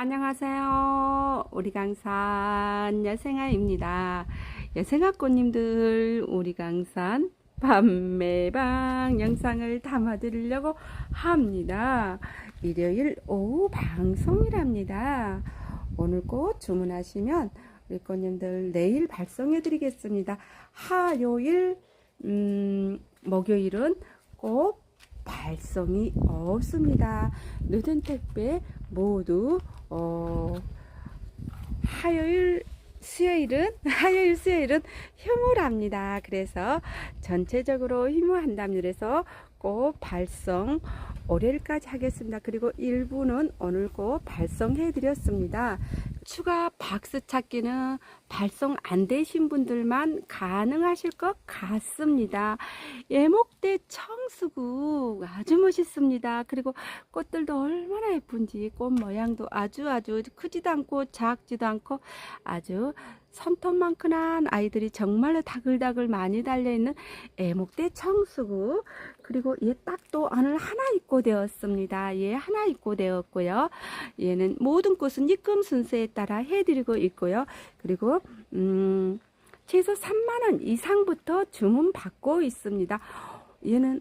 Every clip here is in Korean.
안녕하세요. 우리 강산 여생아입니다. 여생아 꽃님들 우리 강산 판매방 영상을 담아드리려고 합니다. 일요일 오후 방송이랍니다. 오늘 꽃 주문하시면 우리 꽃님들 내일 발송해 드리겠습니다. 화요일, 음, 목요일은 꽃 발송이 없습니다. 늦은 택배 모두 어, 화요일 수요일은 화요일 수요일은 휴무랍니다. 그래서 전체적으로 휴무한답니다. 그래서 꼭 발송 월요일까지 하겠습니다. 그리고 일부는 오늘 꼭 발송해 드렸습니다. 추가 박스 찾기는 발송 안 되신 분들만 가능하실 것 같습니다. 예목대 청수국 아주 멋있습니다. 그리고 꽃들도 얼마나 예쁜지 꽃 모양도 아주 아주 크지도 않고 작지도 않고 아주 손톱만큼한 아이들이 정말로 다글다글 많이 달려있는 애목대 청수국 그리고 얘 딱도 안을 하나 입고 되었습니다. 얘 하나 입고 되었고요. 얘는 모든 꽃은 입금 순서에 따라 해드리고 있고요. 그리고 음, 최소 3만원 이상부터 주문 받고 있습니다. 얘는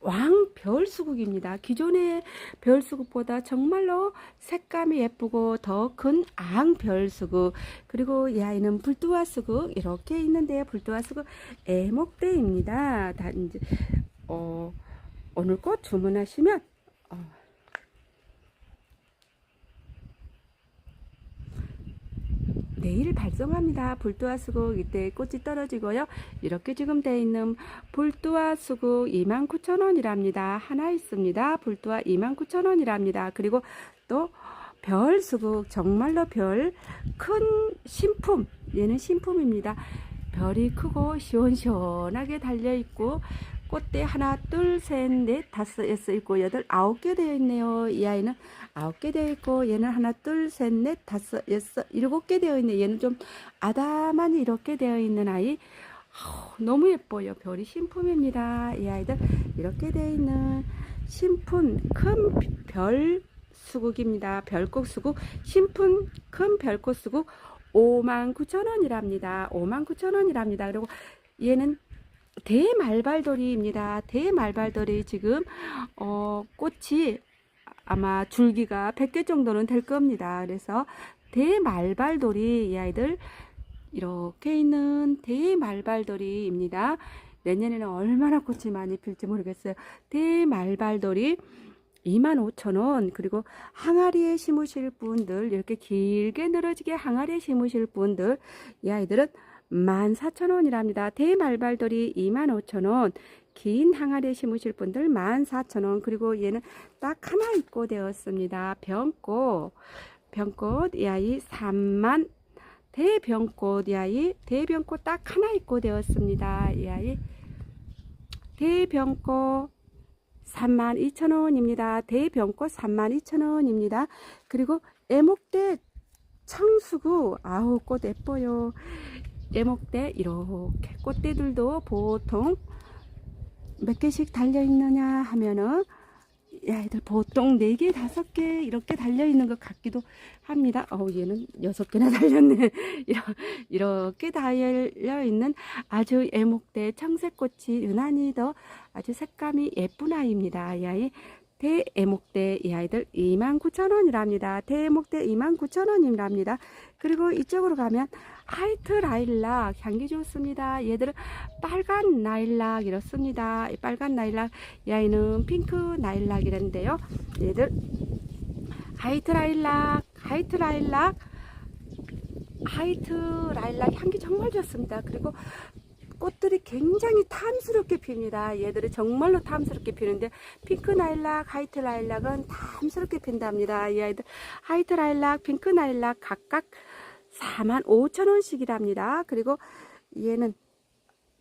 왕 별 수국입니다. 기존의 별 수국보다 정말로 색감이 예쁘고 더 큰 앙 별 수국 그리고 이 아이는 불두화 수국 이렇게 있는데요. 불두화 수국 애목대입니다. 다 이제 어, 오늘 꽃 주문하시면 어, 내일 발송합니다. 불도화 수국 이때 꽃이 떨어지고요. 이렇게 지금 돼 있는 불도화 수국 29,000원이랍니다. 하나 있습니다. 불도화 29,000원이랍니다. 그리고 또 별 수국 정말로 별 큰 신품 얘는 신품입니다. 별이 크고 시원시원하게 달려 있고 꽃대 하나, 둘, 셋, 넷, 다섯, 여섯, 일곱, 여덟, 아홉 개 되어 있네요. 이 아이는 아홉 개 되어 있고 얘는 하나, 둘, 셋, 넷, 다섯, 여섯, 일곱 개 되어 있네. 얘는 좀 아담하니 이렇게 되어 있는 아이. 너무 예뻐요. 별이 신품입니다. 이 아이들 이렇게 되어 있는 신품 큰 별 수국입니다. 별꽃 수국 신품 큰 별꽃 수국 59,000원이랍니다. 59,000원이랍니다. 그리고 얘는 대말발돌이입니다. 대말발돌이 지금 어, 꽃이 아마 줄기가 100개 정도는 될 겁니다. 그래서 대말발돌이 이 아이들 이렇게 있는 대말발돌이입니다. 내년에는 얼마나 꽃이 많이 필지 모르겠어요. 대말발돌이 25,000원 그리고 항아리에 심으실 분들 이렇게 길게 늘어지게 항아리에 심으실 분들 이 아이들은 14,000원이랍니다. 대말발돌이 25,000원 긴 항아리에 심으실 분들 14,000원 그리고 얘는 딱 하나 입고 되었습니다. 병꽃 병꽃 이 아이 3만 대병꽃 이 아이 대병꽃 딱 하나 입고 되었습니다. 이 아이 대병꽃 32,000원입니다. 대병꽃 32,000원입니다. 그리고 애목대 청수구 아우 꽃 예뻐요. 애목대 이렇게 꽃대들도 보통 몇 개씩 달려 있느냐 하면은 야이들 보통 4개, 5개 이렇게 달려 있는 것 같기도 합니다. 어 얘는 6개나 달렸네. 이렇게 달려 있는 아주 애목대 청색꽃이 유난히 더 아주 색감이 예쁜 아이입니다. 이 아이 대애목대 이 아이들 29,000원이랍니다. 대애목대 29,000원이랍니다. 그리고 이쪽으로 가면 화이트 라일락 향기 좋습니다. 얘들은 빨간 라일락 이렇습니다. 이 빨간 라일락 이 아이는 핑크 라일락이라는데요. 얘들 화이트 라일락 화이트 라일락 화이트 라일락 향기 정말 좋습니다. 그리고 꽃들이 굉장히 탐스럽게 핍니다. 얘들이 정말로 탐스럽게 피는데 핑크 라일락, 하이트 라일락은 탐스럽게 핀답니다. 이 아이들 하이트 라일락, 핑크 라일락 각각 4만 5천 원씩이랍니다. 그리고 얘는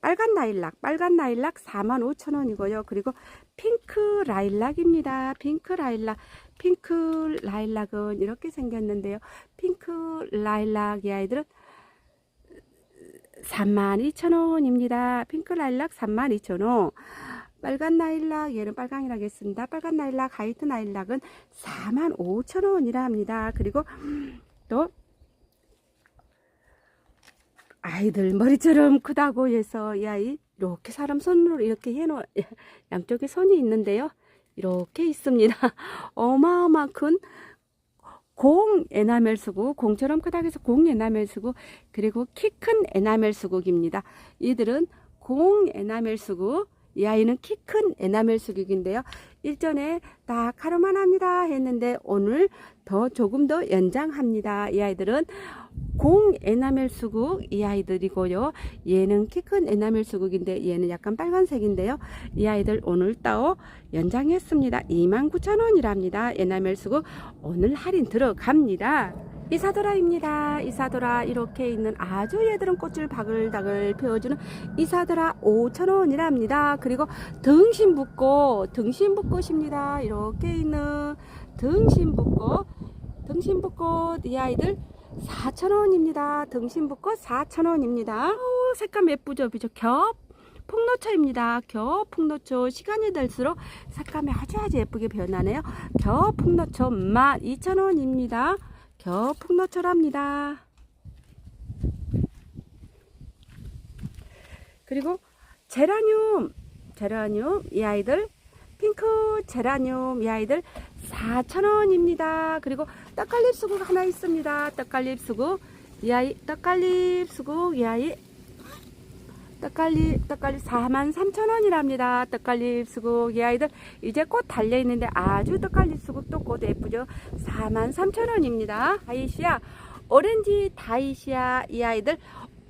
빨간 라일락, 빨간 라일락 4만 5천 원이고요. 그리고 핑크 라일락입니다. 핑크 라일락, 핑크 라일락은 이렇게 생겼는데요. 핑크 라일락 이 아이들은 32,000원입니다. 핑크 라일락 32,000원. 빨간 나일락 얘는 빨강이라겠습니다. 빨간 나일락 화이트 나일락은 45,000원이라 합니다. 그리고 또 아이들 머리처럼 크다고 해서 이 아이 이렇게 사람 손으로 이렇게 해놓 양쪽에 손이 있는데요. 이렇게 있습니다. 어마어마 큰 공 에나멜 수국, 공처럼 크다고 해서 공 에나멜 수국, 그리고 키 큰 에나멜 수국입니다. 이들은 공 에나멜 수국, 이 아이는 키 큰 에나멜 수국인데요. 일전에 다 가루만 합니다 했는데 오늘 더 조금 더 연장합니다. 이 아이들은 공 에나멜 수국 이 아이들이고요. 얘는 키 큰 에나멜 수국인데 얘는 약간 빨간색인데요. 이 아이들 오늘 따오 연장했습니다. 29,000원이랍니다. 에나멜 수국 오늘 할인 들어갑니다. 이사도라입니다. 이사도라 이렇게 있는 아주 얘들은 꽃을 바글바글 피워주는 이사도라 5,000원이랍니다. 그리고 등심붓꽃 등심붓꽃입니다. 이렇게 있는 등심붓꽃 등심붓꽃 이 아이들 4,000원입니다. 등심붓꽃 4,000원입니다. 오, 색감 예쁘죠? 그죠? 겹 풍노초입니다. 겹 풍노초 시간이 들수록 색감이 아주 아주 예쁘게 변하네요. 겹 풍노초 12,000원입니다. 겹 풍노초랍니다. 그리고 제라늄 제라늄 이 아이들 핑크 제라늄 이 아이들 4,000원입니다. 그리고 떡갈립 수국 하나 있습니다. 떡갈립 수국 이 아이 떡갈립 수국 이 아이 떡갈립 떡갈립 43,000원이랍니다. 떡갈립 수국 이 아이들 이제 꽃 달려 있는데 아주 떡갈립 수국도 꽃 예쁘죠. 43,000원입니다. 다이시아 오렌지 다이시아 이 아이들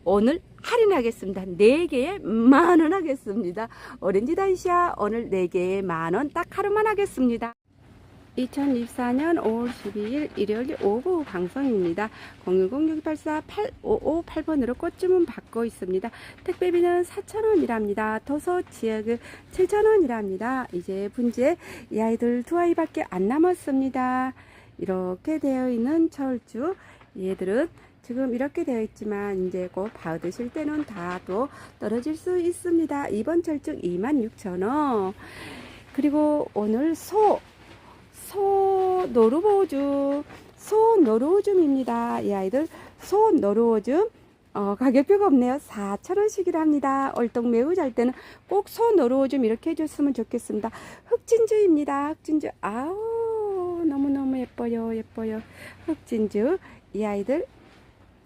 오늘 할인하겠습니다. 4개에 만원 하겠습니다. 오렌지 다이시아 오늘 4개에 만원 딱 하루만 하겠습니다. 2024년 5월 12일 일요일 오후 방송입니다. 010-684-8558번으로 꽃주문 받고 있습니다. 택배비는 4,000원이랍니다. 도서 지역은 7,000원이랍니다. 이제 분재 이 아이들 두 아이밖에 안 남았습니다. 이렇게 되어 있는 철주 얘들은 지금 이렇게 되어 있지만 이제 곧 받으실 때는 다 또 떨어질 수 있습니다. 이번 철쭉 26,000원. 그리고 오늘 소, 소 노루보줌, 소 노루오줌입니다. 이 아이들 소 노루오줌. 어, 가격표가 없네요. 4,000원씩이랍니다. 얼똥 매우 잘 때는 꼭 소 노루오줌 이렇게 해줬으면 좋겠습니다. 흑진주입니다. 흑진주. 아우, 너무너무 예뻐요. 예뻐요. 흑진주. 이 아이들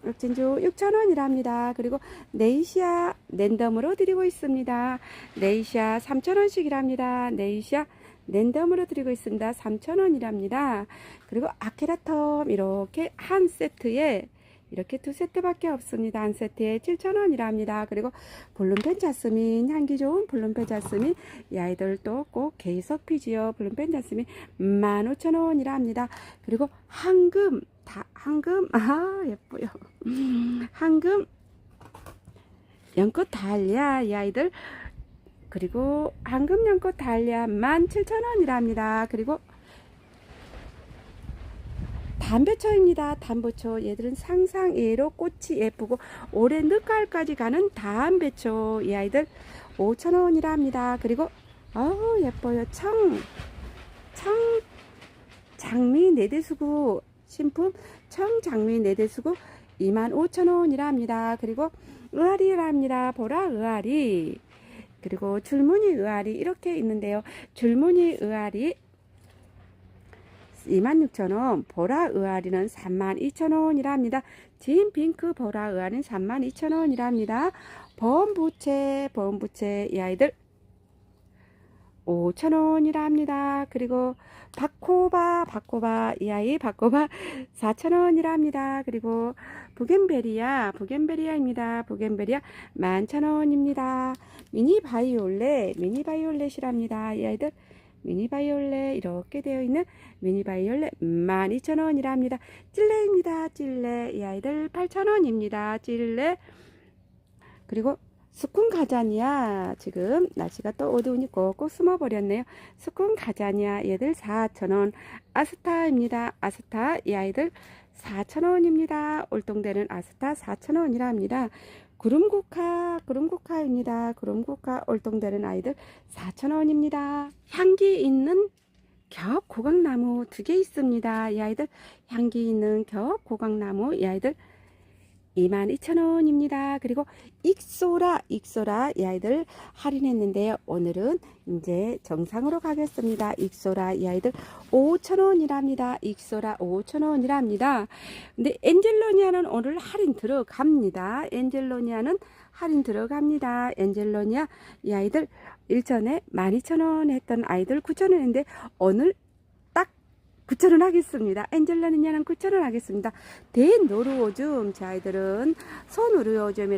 흑진주 6,000원이랍니다. 그리고 네이시아 랜덤으로 드리고 있습니다. 네이시아 3,000원씩이랍니다. 네이시아 랜덤으로 드리고 있습니다. 3,000원이랍니다. 그리고 아케라텀 이렇게 한 세트에 이렇게 두 세트밖에 없습니다. 한 세트에 7,000원이랍니다. 그리고 블룸펜 자스민 향기 좋은 블룸펜 자스민 이 아이들도 꼭 계속 피지요. 블룸펜 자스민 15,000원이랍니다. 그리고 황금 다 황금 아 예뻐요. 황금 연꽃 달리아 이 아이들 그리고 황금 연꽃 달리아 17,000원이랍니다. 그리고 담배초입니다. 담배초 얘들은 상상예로 꽃이 예쁘고 올해 늦가을까지 가는 담배초 이 아이들 5,000원이랍니다. 그리고 어우 예뻐요. 청, 청 장미 네대수구 신품 청 장미 네대수구 25,000원이랍니다. 그리고 의아리랍니다. 보라 의아리 그리고 줄무늬 의아리 이렇게 있는데요. 줄무늬 의아리 26,000원, 보라 의아리는 32,000원이랍니다. 진 핑크 보라 의아리는 32,000원이랍니다. 범부채, 범부채 이 아이들 5,000원이랍니다. 그리고 바코바, 바코바 이 아이 바코바 4,000원이랍니다. 그리고 부겐베리아, 부겐베리아입니다. 부겐베리아 11,000원입니다. 미니 바이올렛, 미니 바이올렛이랍니다. 이 아이들 미니 바이올렛 이렇게 되어 있는 미니 바이올렛 12,000원이랍니다. 찔레입니다. 찔레 이 아이들 8,000원입니다. 찔레 그리고 스콘 가자니아 지금 날씨가 또 어두우니 꼭꼭 숨어 버렸네요. 스콘 가자니아 얘들 4,000원 아스타입니다. 아스타 이 아이들 4,000원입니다. 올동되는 아스타 4,000원이랍니다. 구름국화, 구름국화입니다. 구름국화 올동되는 아이들 4,000원입니다. 향기 있는 겹 고강나무 두 개 있습니다. 이 아이들 향기 있는 겹 고강나무 이 아이들 22,000원입니다. 그리고 익소라, 익소라 이 아이들 할인했는데요. 오늘은 이제 정상으로 가겠습니다. 익소라 이 아이들 5,000원이랍니다. 익소라 5,000원이랍니다. 근데 엔젤로니아는 오늘 할인 들어갑니다. 엔젤로니아는 할인 들어갑니다. 엔젤로니아 이 아이들 일전에 12,000원 했던 아이들 9,000원인데 오늘 딱 9,000원 하겠습니다. 엔젤로니아는 9,000원 하겠습니다. 대노르오줌 제 아이들은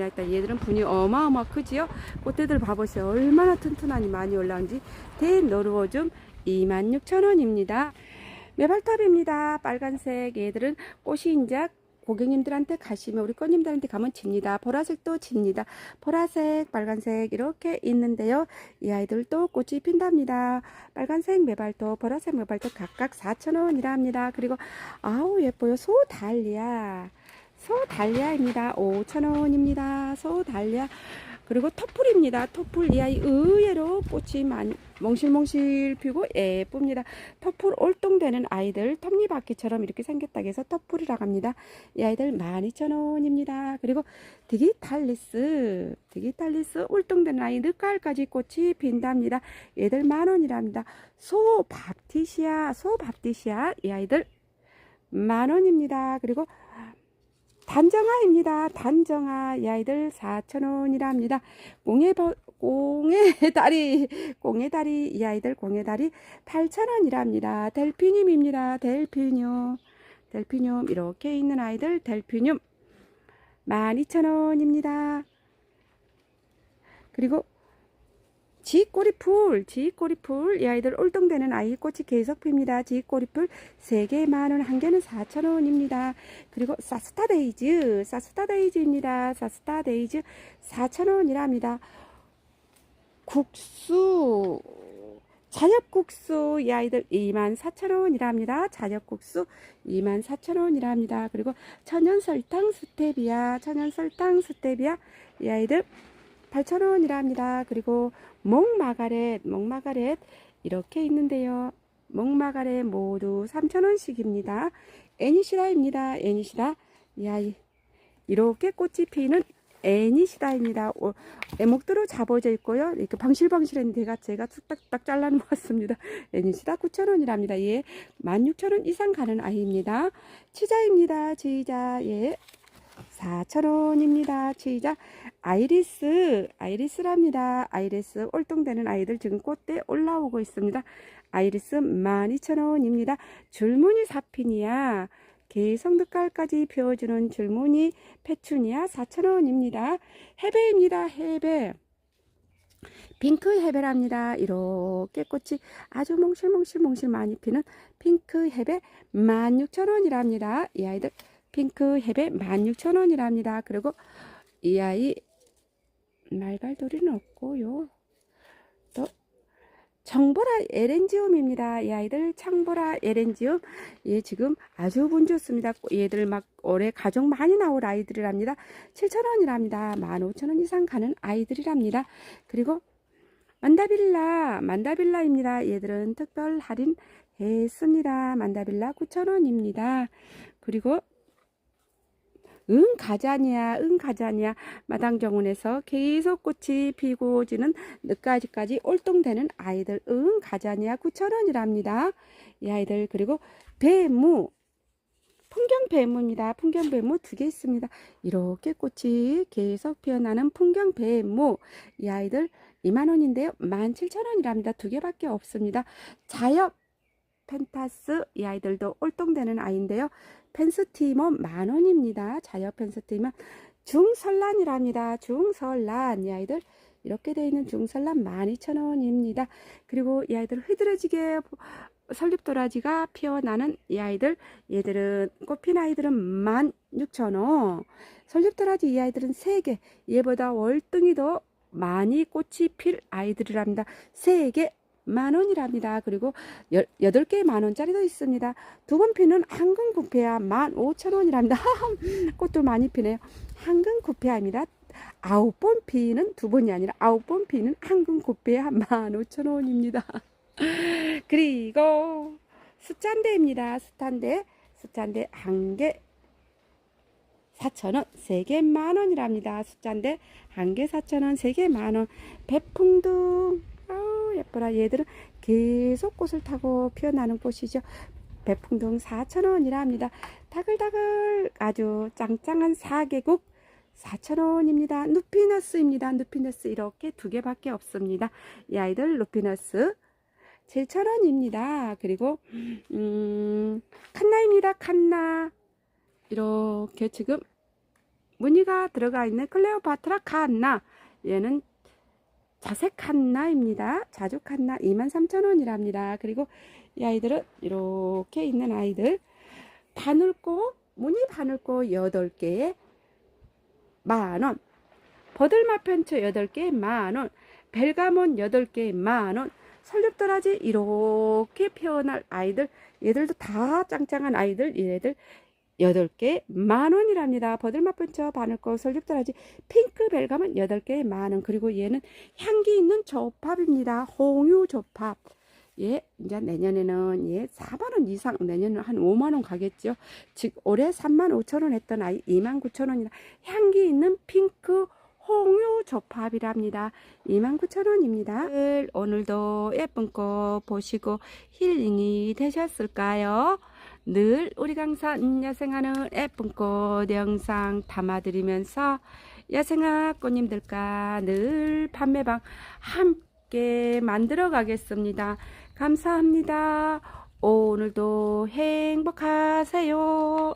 했다. 얘들은 분이 어마어마 크지요. 꽃대들 봐보세요. 얼마나 튼튼하니 많이 올라온지 대노르오줌 26,000원입니다. 메발톱입니다. 빨간색 얘들은 꽃이 이제 고객님들한테 가시면 우리 꽃님들한테 가면 집니다. 보라색도 집니다. 보라색, 빨간색 이렇게 있는데요. 이 아이들도 꽃이 핀답니다. 빨간색 메발톱, 보라색 메발톱 각각 4,000원이라 합니다. 그리고 아우 예뻐요. 소 달리아. 소 달리아입니다. 5,000원입니다. 소 달리아. 그리고 토플입니다. 토플 이 아이 의외로 꽃이 많이 몽실몽실 피고 예쁩니다. 토플 올동되는 아이들 톱니바퀴처럼 이렇게 생겼다고 해서 토플이라고 합니다. 이 아이들 12,000원입니다. 그리고 디기탈리스 디기탈리스 올동되는 아이 늦가을까지 꽃이 핀답니다. 얘들 만원이랍니다. 소밥티시아 소밥티시아 이 아이들 만원입니다. 그리고 단정아입니다. 단정아 이 아이들 4,000원이랍니다. 공예 공예다리 공예다리 이 아이들 공예다리 8,000원이랍니다. 델피늄입니다. 델피늄 델피늄 이렇게 있는 아이들 델피늄 12,000원입니다. 그리고 지꼬리풀, 지꼬리풀, 이 아이들 올동되는 아이 꽃이 계속 핍니다. 지꼬리풀 3개 만원, 한 개는 4,000원입니다. 그리고 사스타데이즈, 사스타데이즈입니다. 사스타데이즈 4,000원이랍니다. 국수, 자엽국수, 이 아이들 24,000원이랍니다. 자엽국수 24,000원이랍니다. 그리고 천연설탕 스테비아, 천연설탕 스테비아, 이 아이들 8,000원이랍니다. 그리고 목마가렛, 목마가렛 이렇게 있는데요. 목마가렛 모두 3,000원씩입니다. 애니시다입니다. 애니시다. 이 아이 이렇게 꽃이 피는 애니시다입니다. 애목대로 잡아져 있고요. 이렇게 방실방실한 데가 제가 뚝딱딱 잘라놓았습니다. 애니시다 9,000원이랍니다. 예, 16,000원 이상 가는 아이입니다. 치자입니다. 치자. 예. 4,000원입니다. 치자 아이리스, 아이리스랍니다. 아이리스 올동되는 아이들 지금 꽃대 올라오고 있습니다. 아이리스 12,000원입니다. 줄무늬 사피니아, 개성 늦가을까지 피워주는 줄무늬 페추니아 4,000원입니다. 해배입니다. 해배. 핑크 해배랍니다. 이렇게 꽃이 아주 몽실몽실몽실 많이 피는 핑크 해배 16,000원이랍니다. 이 아이들 핑크 해배 16,000원이랍니다. 그리고 이 아이 말발도리는 없고요. 또 청보라 에렌지움입니다. 이 아이들 청보라 에렌지움 예 지금 아주 분 좋습니다. 얘들 막 올해 가족 많이 나올 아이들이랍니다. 7,000원이랍니다. 15,000원 이상 가는 아이들이랍니다. 그리고 만다빌라 만다빌라입니다. 얘들은 특별 할인 했습니다. 만다빌라 9,000원입니다. 그리고 응 가자니야 응 가자니야 마당 정원에서 계속 꽃이 피고 지는 늦가지까지 올동되는 아이들 응 가자니야 9,000원이랍니다. 이 아이들 그리고 배무 풍경 배무입니다. 풍경 배무 두 개 있습니다. 이렇게 꽃이 계속 피어나는 풍경 배무. 이 아이들 2만원인데요. 17,000원이랍니다. 두 개밖에 없습니다. 자엽 펜타스 이 아이들도 올동되는 아이인데요 펜스티머 만원입니다. 자녀 펜스티머 중설란이랍니다. 중설란 이 아이들 이렇게 되어 있는 중설란 12,000원입니다. 그리고 이 아이들 흐드러지게 설립도라지가 피어나는 이 아이들 얘들은 꽃핀 아이들은 16,000원 설립도라지 이 아이들은 3개 얘보다 월등히 더 많이 꽃이 필 아이들이랍니다. 3개 만 원이랍니다. 그리고 여덟 개 만 원짜리도 있습니다. 두 번 피는 한근 구페아 만 오천 원이랍니다. 꽃도 많이 피네요. 한근 구페아입니다. 아홉 번 피는 두 번이 아니라 아홉 번 피는 한금 곱배에 한만 오천 원입니다. 그리고 숫잔대입니다. 숫잔대, 숫잔대 한개 4,000원, 세 개 만 원이랍니다. 숫잔대 한개 4,000원, 세 개 만 원. 배풍등, 예뻐라. 얘들은 계속 꽃을 타고 피어나는 꽃이죠. 배풍등 4,000원이랍니다. 다글다글 아주 짱짱한 사계국 4,000원입니다. 누피너스입니다. 누피너스 이렇게 두 개밖에 없습니다. 이 아이들 누피너스 7,000원입니다. 그리고 음, 칸나입니다. 칸나 이렇게 지금 무늬가 들어가 있는 클레오파트라 칸나 얘는 자색 칸나입니다. 자주 칸나 23,000원이랍니다. 그리고 이 아이들은 이렇게 있는 아이들. 바늘꽃 무늬 바늘꽃 8개에 만원. 버들마 편초 8개에 만원. 벨가몬 8개에 만원. 설립도라지 이렇게 피어날 아이들. 얘들도 다 짱짱한 아이들. 얘들 8개 만원이랍니다. 버들맛 분처 바늘꽃 설립도라지 핑크 벨감은 8개에 만원 그리고 얘는 향기 있는 조팝입니다. 홍유 조팝 예, 이제 내년에는 예, 4만원 이상, 내년은 한 5만원 가겠죠. 즉, 올해 3만 5천원 했던 아이 2만 9천원이라 향기 있는 핑크 홍유 조팝이랍니다. 29,000원입니다. 오늘도 예쁜 꽃 보시고 힐링이 되셨을까요? 늘 우리 강산 야생하는 예쁜 꽃 영상 담아드리면서 야생아 꽃님들과 늘 판매방 함께 만들어 가겠습니다. 감사합니다. 오늘도 행복하세요.